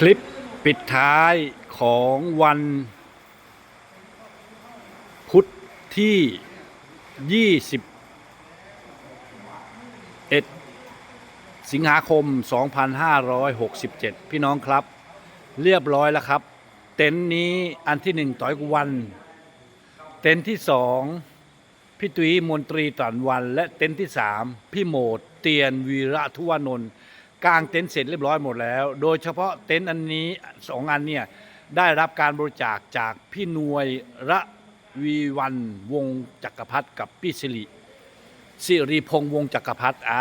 คลิปปิดท้ายของวันพุธที่ 21 สิงหาคม 2567 พี่น้องครับ เรียบร้อยแล้วครับ เต็นท์นี้อันที่หนึ่งต่อยวัน เต็นท์ที่สองพี่ตุ้ยมนตรีตันวัน และเต็นท์ที่สามพี่โหมดเตียนวีระทุวานนท์ กางเต็นท์เสร็จเรียบร้อยหมดแล้ว โดยเฉพาะเต็นท์อันนี้สองอันเนี่ยได้รับการบริจาคจากพี่นวยระวีวันวงจักรพัฒกับพี่สิริสิริพงษ์วงจักรพัฒอ่า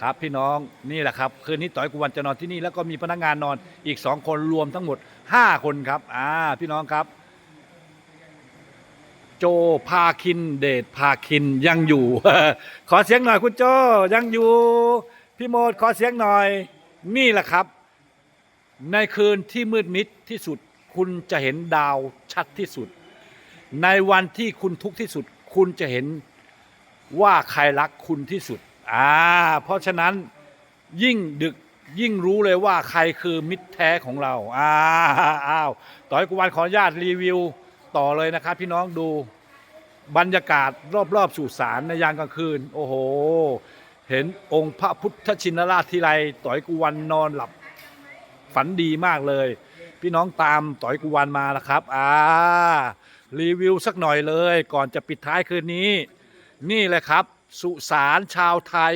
ครับพี่น้องนี่แหละครับคืนนี้ต่อยกุวันจะนอนที่นี่แล้วก็มีพนักงานนอนอีกสองคนรวมทั้งหมด 5 คนครับอ่าพี่น้องครับ โจพาคินเดชพาคินยังอยู่ ขอเสียงหน่อยคุณโจยังอยู่ พี่โมดขอเสียงหน่อย นี่แหละครับ ในคืนที่มืดมิดที่สุด คุณจะเห็นดาวชัดที่สุด ในวันที่คุณทุกข์ที่สุด คุณจะเห็นว่าใครรักคุณที่สุด อ่า เพราะฉะนั้นยิ่งดึกยิ่งรู้เลยว่าใครคือมิตรแท้ของเรา อ้าวอ้าวต่อยกุวันขออนุญาตรีวิวต่อเลยนะครับ พี่น้องดูบรรยากาศรอบๆสู่สารในยามกลางคืน โอ้โห เห็นองค์พระพุทธชินราชทีไรต่อยกุวันนอนหลับฝันดีมากเลย พี่น้องตามต่อยกุวันมานะครับอ่ารีวิวสักหน่อยเลย ก่อนจะปิดท้ายคืนนี้ นี่แหละครับ สุสานชาวไทย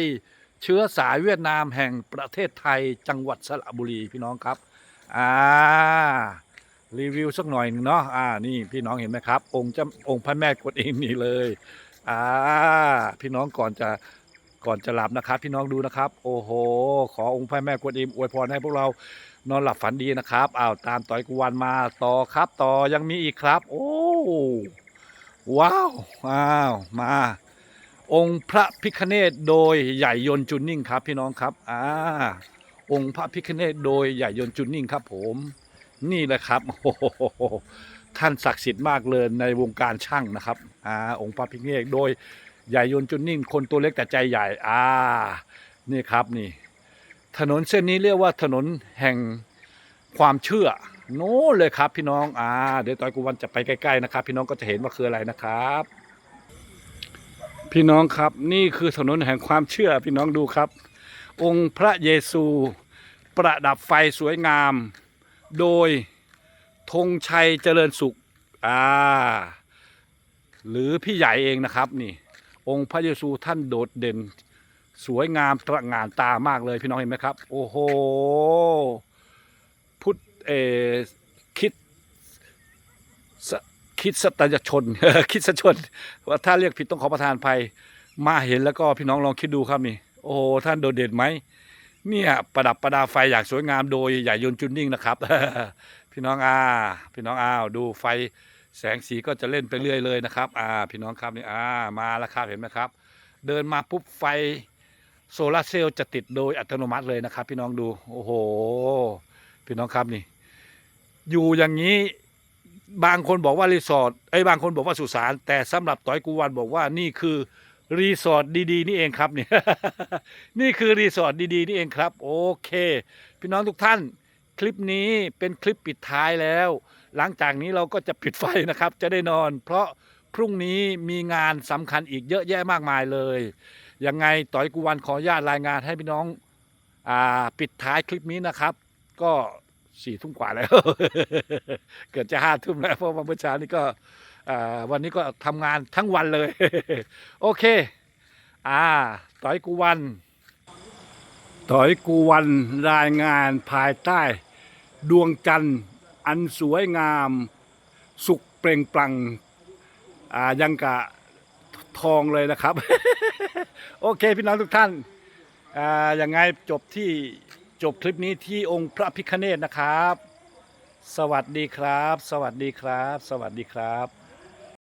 เชื้อสายเวียดนามแห่งประเทศไทยจังหวัดสระบุรีพี่น้องครับอ่ารีวิวสักหน่อยหนึงเนาะอ่านี่พี่น้องเห็นไหมครับ องค์เจ้าองค์พระแม่กวนอิมนี่เลยอ่าพี่น้องก่อนจะ ก่อนจะหลับนะครับ พี่น้องดูนะครับ โอ้โห ขอองค์พระแม่กวนอิมอวยพรให้พวกเรานอนหลับฝันดีนะครับอ้าวตามต่อยกวนมาต่อครับ ต่อยังมีอีกครับ โอ้ว้าวอ้าวมา องค์พระพิคเนตโดยใหญ่ยนจุนนิ่งครับ พี่น้องครับอ่าองค์พระพิคเนตโดยใหญ่ยนจุนนิ่งครับ ผม นี่แหละครับโอ้โหท่านศักดิ์สิทธิ์มากเลยในวงการช่างนะครับอ่าองค์พระพิคเนตโดย ใหญ่ยนจุนนิ่งคนตัวเล็กแต่ใจใหญ่ อ่า นี่ครับนี่ ถนนเส้นนี้เรียกว่าถนนแห่งความเชื่อ โน้นเลยครับพี่น้อง อ่า เดี๋ยวตอนกูวันจะไปใกล้ๆนะครับ พี่น้องก็จะเห็นว่าคืออะไรนะครับ พี่น้องครับนี่คือถนนแห่งความเชื่อ พี่น้องดูครับ องค์พระเยซู ประดับไฟสวยงาม โดยธงชัยเจริญสุข อ่า หรือพี่ใหญ่เองนะครับนี่ องค์พระเยซูท่านโดดเด่น สวยงามตระหง่านตามากเลยพี่น้องเห็นไหมครับ โอ้โห พุทธเอคิดสคิดสตยชนคิดสชน ว่าถ้าเรียกผิดต้องขอประทานภัย มาเห็นแล้วก็พี่น้องลองคิดดูครับนี่ โอ้โหท่านโดดเด่นไหมเนี่ยประดับประดาไฟอย่างสวยงามโดยใหญ่ยนจุนนิ่งนะครับ พี่น้องอาพี่น้องอ้าวดูไฟ แสงสีก็จะเล่นไปเรื่อยเลยนะครับอ่าพี่น้องครับนี่อ่ามาแล้วครับเห็นไหมครับ เดินมาปุ๊บไฟโซลาร์เซลล์จะติดโดยอัตโนมัติเลยนะครับ พี่น้องดูโอ้โห พี่น้องครับนี่ อยู่อย่างนี้บางคนบอกว่ารีสอร์ทไอ้บางคนบอกว่าสุสานแต่สำหรับต้อยกูวันบอกว่านี่คือรีสอร์ทดีๆนี่เองครับนี่นี่คือรีสอร์ทดีๆนี่เองครับ โอเค พี่น้องทุกท่าน คลิปนี้เป็นคลิปปิดท้ายแล้ว หลังจากนี้เราก็จะปิดไฟนะครับ จะได้นอน เพราะพรุ่งนี้มีงานสำคัญอีกเยอะแยะมากมายเลยยังไงต่อยกูวันขออนุญาตรายงานให้พี่น้องอ่าปิดท้ายคลิปนี้นะครับ ก็สี่ทุ่มกว่าแล้ว เกือบจะห้าทุ่มแล้วเพราะว่าเมื่อเช้านี้ก็วันนี้ก็ทำงานทั้งวันเลย โอเค อ่าต่อยกูวันต่อยกูวันรายงานภายใต้ ดวงจันทร์อันสวยงาม สุกเปล่งปลั่งอ่ายังกะทองเลยนะครับ โอเคพี่น้องทุกท่านอ่ายังไงจบที่จบคลิปนี้ที่องค์พระพิคเนตนะครับ สวัสดีครับ สวัสดีครับ สวัสดีครับ